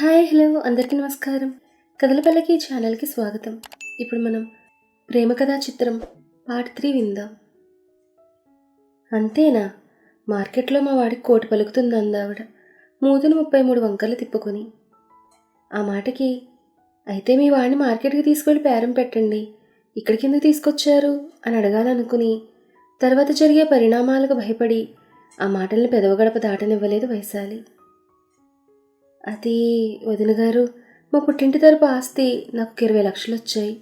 Hi hello అందరికీ నమస్కారం. కథలపల్లకి ఛానల్కి స్వాగతం. ఇప్పుడు మనం ప్రేమ కథా చిత్రం పార్ట్ త్రీ విందాం. అంతేనా? మార్కెట్లో మా వాడికి కోటి పలుకుతుంది అందావిడ మూతును ముప్పై మూడు వంకలు తిప్పుకొని. ఆ మాటకి అయితే మీ వాడిని మార్కెట్కి తీసుకెళ్ళి పేరం పెట్టండి. ఇక్కడికి ఎందుకు తీసుకొచ్చారు? అని అడగాలనుకుని తర్వాత జరిగే పరిణామాలకు భయపడి ఆ మాటల్ని పెదవగడప దాటనివ్వలేదు వైశాలి. అది వదిన గారు మా పుట్టింటి తరపు ఆస్తి నాకు ఇరవై లక్షలు వచ్చాయి.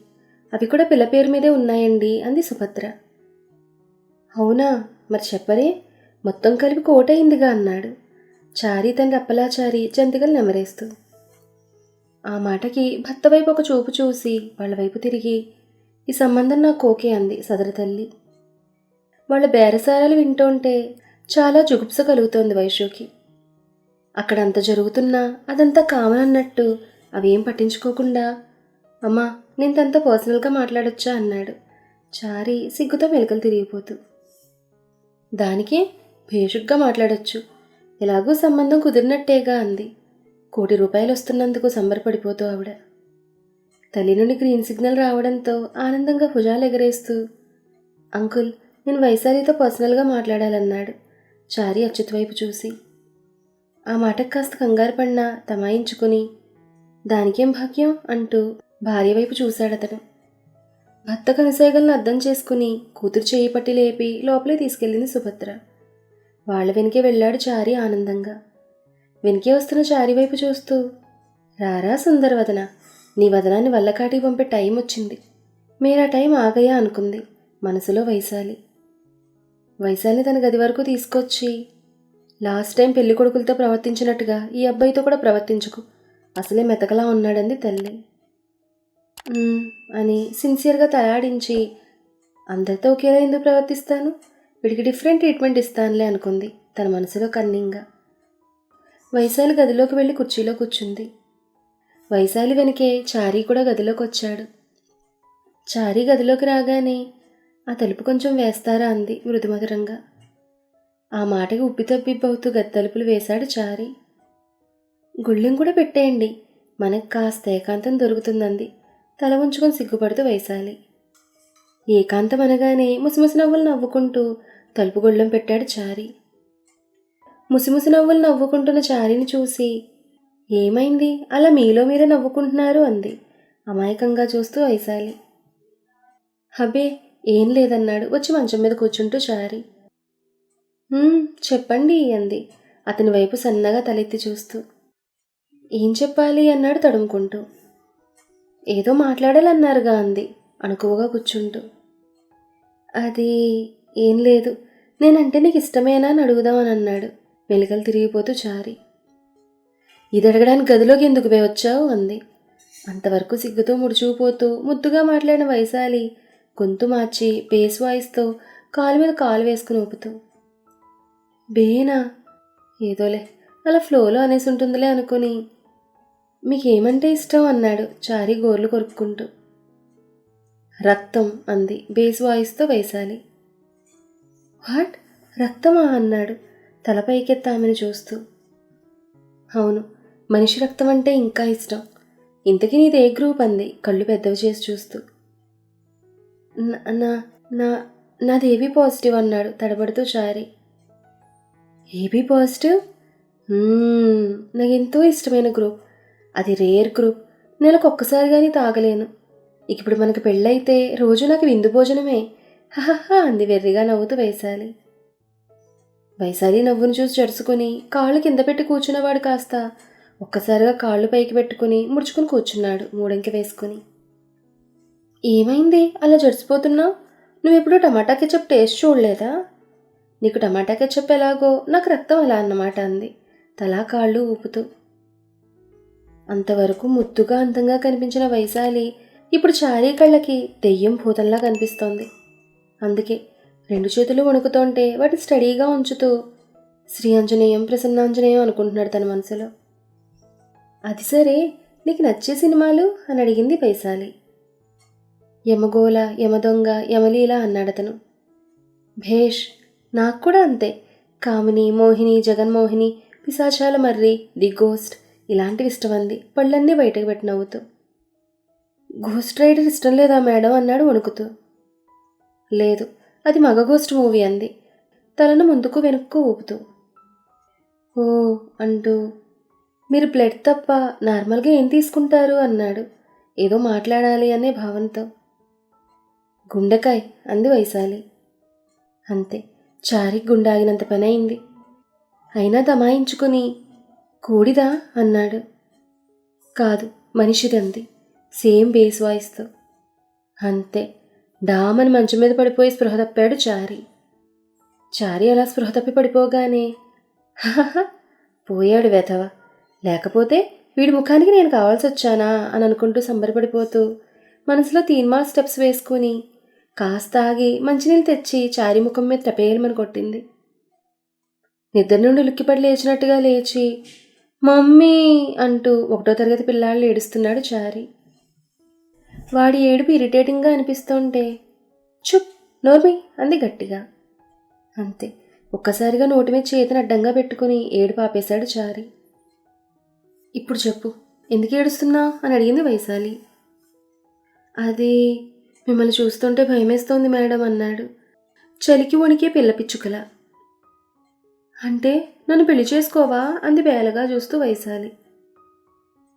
అవి కూడా పిల్ల పేరు మీదే ఉన్నాయండి అంది సుభద్ర. అవునా? మరి చెప్పరే మొత్తం కలిపి కోటయిందిగా అన్నాడు. చారి తండ్రి అప్పలాచారి జంతికలు నెమరేస్తూ. ఆ మాటకి భర్త వైపు ఒక చూపు చూసి వాళ్ళ వైపు తిరిగి ఈ సంబంధం నాకు ఓకే అంది సదరు తల్లి. వాళ్ళ బేరసారాలు వింటుంటే చాలా జుగుప్స కలుగుతోంది వైశ్యుకి అక్కడ అంత జరుగుతున్నా అదంతా కామన్ అన్నట్టు అవేం పట్టించుకోకుండా అమ్మా నేను తనతో పర్సనల్గా మాట్లాడొచ్చా? అన్నాడు. చారి సిగ్గుతో మెలకలు తిరిగిపోతూ. దానికే భేషుగ్గా మాట్లాడొచ్చు. ఎలాగూ సంబంధం కుదిరినట్టేగా అంది. కోటి రూపాయలు వస్తున్నందుకు సంబరపడిపోతూ ఆవిడ. తల్లి నుండి గ్రీన్ సిగ్నల్ రావడంతో ఆనందంగా భుజాలు ఎగరేస్తూ అంకుల్ నేను వైశాలితో పర్సనల్గా మాట్లాడాలన్నాడు. చారి అచ్యుత్ వైపు చూసి ఆ మాటకు కాస్త కంగారు పడినా తమాయించుకుని దానికేం భాగ్యం? అంటూ భార్య వైపు చూశాడతను. భర్త కనుసేగలను అర్థం చేసుకుని కూతురు చేయి పట్టి లేపి లోపలే తీసుకెళ్ళింది సుభద్ర. వాళ్ళ వెనకే వెళ్ళాడు చారి ఆనందంగా. వెనకే వస్తున్న చారి వైపు చూస్తూ రారా సుందరవదన నీ వదనాన్ని వల్లకాటికి పంపే టైం వచ్చింది. మీరా టైం ఆగయా అనుకుంది మనసులో వైశాలి. వైశాలిని తన గది వరకు తీసుకొచ్చి లాస్ట్ టైం పెళ్ళి కొడుకులతో ప్రవర్తించినట్టుగా ఈ అబ్బాయితో కూడా ప్రవర్తించకు. అసలే మెతకలా ఉన్నాడంది తల్లి. అని సిన్సియర్గా తలాడించి అందరితో ఒకేలా ఎందుకు ప్రవర్తిస్తాను? వీడికి డిఫరెంట్ ట్రీట్మెంట్ ఇస్తానులే అనుకుంది తన మనసులో కన్నింగా. వైశాలి గదిలోకి వెళ్ళి కుర్చీలో కూర్చుంది. వైశాలి వెనకే చారీ కూడా గదిలోకి వచ్చాడు. చారీ గదిలోకి రాగానే ఆ తలుపు కొంచెం వేస్తారా? అంది మృదుమధురంగా. ఆ మాటకి ఉబ్బితబ్బిబ్బవుతూ గద్దలుపులు వేశాడు చారి. గుళ్ళెం కూడా పెట్టేయండి. మనకు కాస్త ఏకాంతం దొరుకుతుందంది. తల ఉంచుకొని సిగ్గుపడుతూ వేశాలి. ఏకాంతం అనగానే ముసిముసి నవ్వులు నవ్వుకుంటూ తలుపు గుళ్ళెం పెట్టాడు చారి. ముసిముసి నవ్వులు నవ్వుకుంటున్న చారిని చూసి ఏమైంది? అలా మీలో మీరే నవ్వుకుంటున్నారు అంది. అమాయకంగా చూస్తూ వైశాలి. హబే ఏం లేదన్నాడు. వచ్చి మంచం మీద కూర్చుంటూ చారి. చెప్పండి అంది. అతని వైపు సన్నగా తలెత్తి చూస్తూ ఏం చెప్పాలి? అన్నాడు తడుముకుంటూ. ఏదో మాట్లాడాలన్నారుగా అంది అణుకువగా కూర్చుంటూ. అది ఏం లేదు నేనంటే నీకు ఇష్టమేనా? అని అడుగుదామని అన్నాడు. మెలికలు తిరిగిపోతూ చారి ఇది అడగడానికి గదిలోకి ఎందుకు పోయి వచ్చావు? అంది. అంతవరకు సిగ్గుతో ముడుచుకుపోతూ ముద్దుగా మాట్లాడిన వైశాలి గొంతు మార్చి బేస్ వాయిస్తో కాలు మీద కాలు వేసుకుని ఊపుతూ బేనా? ఏదోలే అలా ఫ్లోలో అనేసి ఉంటుందిలే అనుకుని. మీకేమంటే ఇష్టం అన్నాడు చారి గోర్లు కొరుక్కుంటూ. రక్తం అంది బేస్ వాయిస్తో వేశాలి. వాట్? రక్తమా? అన్నాడు తల పైకెత్తి చూస్తూ. అవును మనిషి రక్తం అంటే ఇంకా ఇష్టం. ఇంతకీ నీది ఏ గ్రూప్? అంది కళ్ళు పెద్దవి చేసి చూస్తూ. "నా- నా నా పాజిటివ్ అన్నాడు తడబడుతూ చారి. AB positive? నాకు ఎంతో ఇష్టమైన గ్రూప్. అది రేర్ గ్రూప్. నెలకు ఒక్కసారి కానీ తాగలేను. ఇక ఇప్పుడు మనకు పెళ్ళైతే రోజు నాకు విందు భోజనమే. హహహా అంది వెర్రిగా నవ్వుతూ వైశాలి. వైశాలి నవ్వును చూసి జడుచుకుని కాళ్ళు కింద పెట్టి కూర్చున్నవాడు కాస్త ఒక్కసారిగా కాళ్ళు పైకి పెట్టుకుని ముడుచుకుని కూర్చున్నాడు మూడంకి వేసుకుని. ఏమైంది? అలా జడిసిపోతున్నావు? నువ్వెప్పుడు టమాటా కెచప్ టేస్ట్ చూడలేదా? నీకు టమాటా కెచ్చప్ ఎలాగో. నాకు రక్తం ఎలా అన్నమాట అంది. తలా కాళ్ళు ఊపుతూ. అంతవరకు ముద్దుగా అందంగా కనిపించిన వైశాలి ఇప్పుడు చారీ కళ్ళకి దెయ్యం భూతంలా కనిపిస్తోంది. అందుకే రెండు చేతులు వణుకుతుంటే వాటి స్టడీగా ఉంచుతూ శ్రీ ఆంజనేయం ప్రసన్నాంజనేయం అనుకుంటున్నాడు తన మనసులో. అది సరే నీకు నచ్చే సినిమాలు? అని అడిగింది వైశాలి. యమగోళ యమదొంగ యమలీల అన్నాడతను. భేష్ నాకు కూడా అంతే. కామిని మోహిని జగన్మోహిని పిశాచాల మర్రి ది గోస్ట్ ఇలాంటివి ఇష్టం అంది పళ్ళన్నీ బయటకు పెట్టి నవ్వుతూ. గోస్ట్ రైడర్ ఇష్టం లేదా మేడం అన్నాడు వణుకుతూ. లేదు అది మగ గోస్ట్ మూవీ అంది. తలను ముందుకు వెనుక్కు ఊపుతూ. ఓ అంటూ. మీరు బ్లడ్ తప్ప నార్మల్గా ఏం తీసుకుంటారు? అన్నాడు. ఏదో మాట్లాడాలి అనే భావంతో. గుండెకాయ్ అంది వైశాలి. అంతే. చారి గుండాగినంత పని అయింది అయినా దమాయించుకుని కోడిదా? అన్నాడు. కాదు మనిషిదంది. Same base వాయిస్తో. అంతే. డామని మంచం మీద పడిపోయి స్పృహ తప్పాడు చారి. చారి అలా స్పృహ తప్పి పడిపోగానే పోయాడు వెధవ. లేకపోతే వీడి ముఖానికి నేను కావాల్సి వచ్చానా అని అనుకుంటూ సంబరపడిపోతూ మనసులో తీన్మార్ స్టెప్స్ వేసుకుని కాస్త ఆగి మంచినీళ్ళు తెచ్చి చారి ముఖం మీద టపేయమని కొట్టింది. నిద్ర నుండి ఉలిక్కిపడి లేచినట్టుగా లేచి మమ్మీ అంటూ ఒకటో తరగతి పిల్లాళ్ళు ఏడుస్తున్నాడు చారి. వాడి ఏడుపు ఇరిటేటింగ్గా అనిపిస్తుంటే చుప్ నోర్మి అంది గట్టిగా. అంతే ఒక్కసారిగా నోటి మీద చేతిని అడ్డంగా పెట్టుకుని ఏడుపు ఆపేశాడు చారి. ఇప్పుడు చెప్పు ఎందుకు ఏడుస్తున్నా? అని అడిగింది వైశాలి. అది మిమ్మల్ని చూస్తుంటే భయమేస్తోంది మేడం అన్నాడు. చలికి వణికే పిల్ల పిచ్చుకల. అంటే నన్ను పెళ్ళి చేసుకోవా అంది బేలగా చూస్తూ వైశాలి.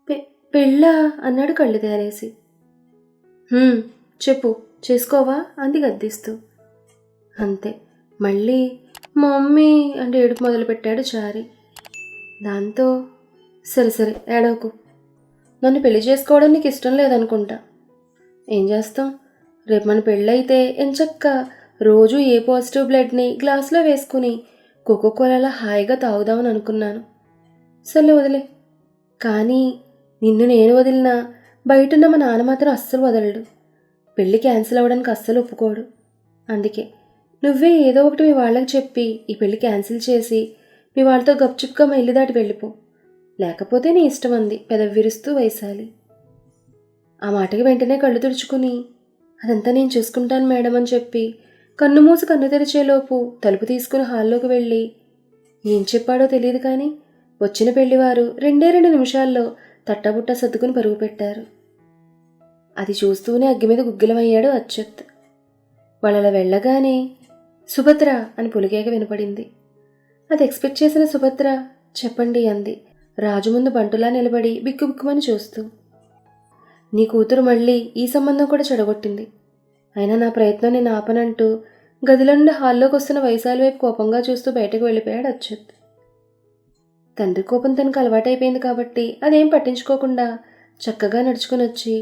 పె పెళ్ళా? అన్నాడు కళ్ళు తేరేసి. చెప్పు చేసుకోవా? అంది గద్దిస్తూ. అంతే మళ్ళీ మమ్మీ అంటే ఏడుపు మొదలుపెట్టాడు చారి. దాంతో సరే సరే ఏడవకు. నన్ను పెళ్ళి చేసుకోవడం నీకు ఇష్టం లేదనుకుంటా. ఏం చేస్తాం? రేపు మన పెళ్ళైతే ఎంచక్క రోజు ఏ పాజిటివ్ బ్లడ్ని గ్లాస్లో వేసుకుని కోకో కోలాలో హాయిగా తాగుదామని అనుకున్నాను. సర్లే వదిలే. కానీ నిన్ను నేను వదిలినా బయటున్న మా నాన్న మాత్రం అస్సలు వదలడు. పెళ్ళి క్యాన్సిల్ అవ్వడానికి అస్సలు ఒప్పుకోడు. అందుకే నువ్వే ఏదో ఒకటి మీ వాళ్ళకి చెప్పి ఈ పెళ్ళి క్యాన్సిల్ చేసి మీ వాళ్ళతో గప్చుప్గా మా ఇల్లు దాటి వెళ్ళిపో. లేకపోతే నీ ఇష్టం అంది పెదవి విరుస్తూ వైశాలి. ఆ మాటకి వెంటనే కళ్ళు తుడుచుకుని అదంతా నేను చూసుకుంటాను మేడం అని చెప్పి కన్ను మూసి కన్ను తెరిచేలోపు తలుపు తీసుకుని హాల్లోకి వెళ్ళి ఏం చెప్పాడో తెలియదు కానీ వచ్చిన పెళ్ళివారు రెండే రెండు నిమిషాల్లో తట్టబుట్ట సర్దుకుని పరుగు పెట్టారు. అది చూస్తూనే అగ్గి మీద గుగ్గిలమయ్యాడు అచ్యుత్ వాళ్ళలా వెళ్ళగానే సుభద్ర అని పులికేక వినపడింది. అది ఎక్స్పెక్ట్ చేసిన సుభద్ర చెప్పండి అంది. రాజు ముందు బంటులా నిలబడి బిక్కుబిక్కుమని చూస్తూ. నీ కూతురు మళ్ళీ ఈ సంబంధం కూడా చెడగొట్టింది. అయినా నా ప్రయత్నం నేను ఆపనంటూ గదిలో నుండి హాల్లోకి వస్తున్న వయసాల వైపు కోపంగా చూస్తూ బయటకు వెళ్ళిపోయాడు అచ్యుత్. తండ్రి కోపం తనకు అలవాటైపోయింది కాబట్టి అదేం పట్టించుకోకుండా చక్కగా నడుచుకుని వచ్చి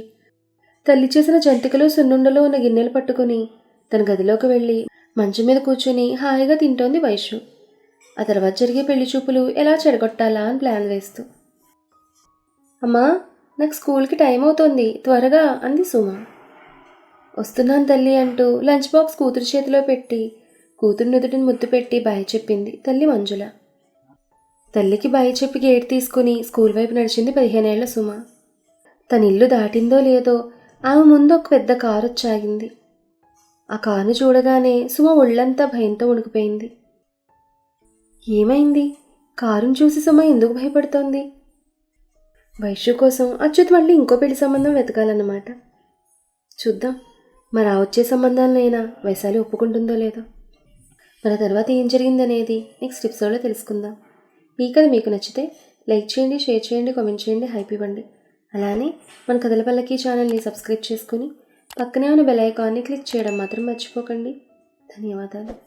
తల్లి చేసిన జంతికలు సున్నుండలో ఉన్న గిన్నెలు పట్టుకుని తన గదిలోకి వెళ్ళి మంచం మీద కూర్చుని హాయిగా తింటోంది వైషు. ఆ తర్వాత జరిగే పెళ్ళి చూపులు ఎలా చెడగొట్టాలా అని ప్లాన్ వేస్తూ. అమ్మా నాకు స్కూల్కి టైం అవుతోంది త్వరగా అంది సుమ. వస్తున్నాను తల్లి అంటూ లంచ్ బాక్స్ కూతురు చేతిలో పెట్టి కూతురు నుదుటిని ముద్దు పెట్టి బాయ్ చెప్పింది తల్లి మంజుల. తల్లికి బాయ్ చెప్పి గేట్ తీసుకుని స్కూల్ వైపు నడిచింది పదిహేనేళ్ళ సుమ. తన ఇల్లు దాటిందో లేదో ఆమె ముందు ఒక పెద్ద కారు వచ్చాగింది. ఆ కారును చూడగానే సుమ ఒళ్ళంతా భయంతో ఉణికిపోయింది ఏమైంది? కారును చూసి సుమ ఎందుకు భయపడుతోంది? వైశ్య కోసం అచ్యుత్ మళ్ళీ ఇంకో పెళ్ళి సంబంధం వెతకాలన్నమాట. చూద్దాం. మరి ఆ వచ్చే సంబంధాలనైనా వైశాలి ఒప్పుకుంటుందో లేదో. మన తర్వాత ఏం జరిగిందనేది నెక్స్ట్ ఎపిసోడ్లో తెలుసుకుందాం. ఈ కథ మీకు నచ్చితే లైక్ చేయండి షేర్ చేయండి కామెంట్ చేయండి హైప్ ఇవ్వండి. అలానే మన కథల పల్లకి ఛానల్ని సబ్స్క్రైబ్ చేసుకుని పక్కనే ఉన్న బెల్ ఐకాన్ని క్లిక్ చేయడం మాత్రం మర్చిపోకండి. ధన్యవాదాలు.